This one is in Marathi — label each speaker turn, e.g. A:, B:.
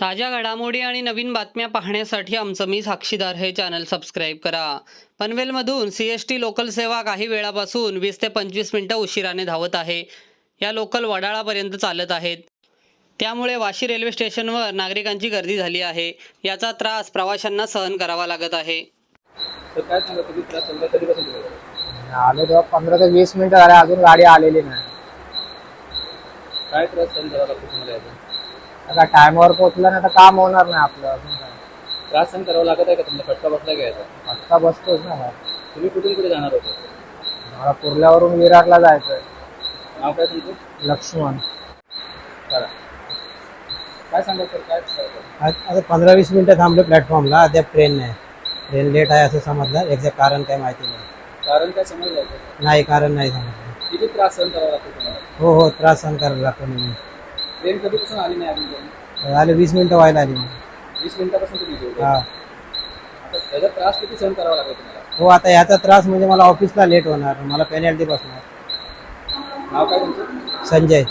A: ताज्या घडामोडी आणि नवीन बातम्या पाहण्यासाठी आमचं मी साक्षीदार हे चॅनल सबस्क्राईब करा. पनवेलमधून सी एस टी लोकल सेवा काही वेळापासून वीस ते पंचवीस मिनिटं उशिराने धावत आहे. या लोकल वडाळापर्यंत चालत आहेत. त्यामुळे वाशी रेल्वे स्टेशनवर नागरिकांची गर्दी झाली आहे. याचा त्रास प्रवाशांना सहन करावा लागत आहे.
B: आलो तेव्हा पंधरा ते वीस मिनिटं झाले अजून गाडी आलेली नाही.
C: काय त्रास सहन करावा लागतो तुम्हाला
B: आता टायमावर पोहोचलं नाही तर काम होणार नाही आपलं अजून काय.
C: त्रास सहन करावा लागत आहे का तुम्हाला फटका बसला का याचा?
B: आत्ता बसतोच ना बाहेर.
C: तुम्ही कुठून कुठे जाणार होते?
B: मला कुर्ल्यावरून विरारला जायचंय.
C: नाव काय तुमचं?
B: लक्ष्मण.
C: करा काय सांगा सर? काय?
D: आज आता पंधरा वीस मिनिटं थांबलो प्लॅटफॉर्मला. अद्याप ट्रेन नाही. ट्रेन लेट आहे असं समजलं. एक्झॅक्ट कारण काय माहिती नाही.
C: कारण काय समजलं?
D: नाही कारण नाही समजलं.
C: किती त्रास सहन करावा लागतो तुम्हाला?
D: हो हो त्रास सहन करायला लागतो नेहमी
C: ट्रेन कधीपासून आली नाही अजून?
D: आले वीस मिनिटं व्हायला आली.
C: वीस मिनिटापासून तुम्ही इथे.
D: हा
C: आता त्याचा त्रास किती सहन करावा लागेल तुम्हाला
D: हो आता याचा त्रास म्हणजे मला ऑफिसला लेट होणार मला पेनल्टी बसणार
C: नाव काय तुमचं
D: संजय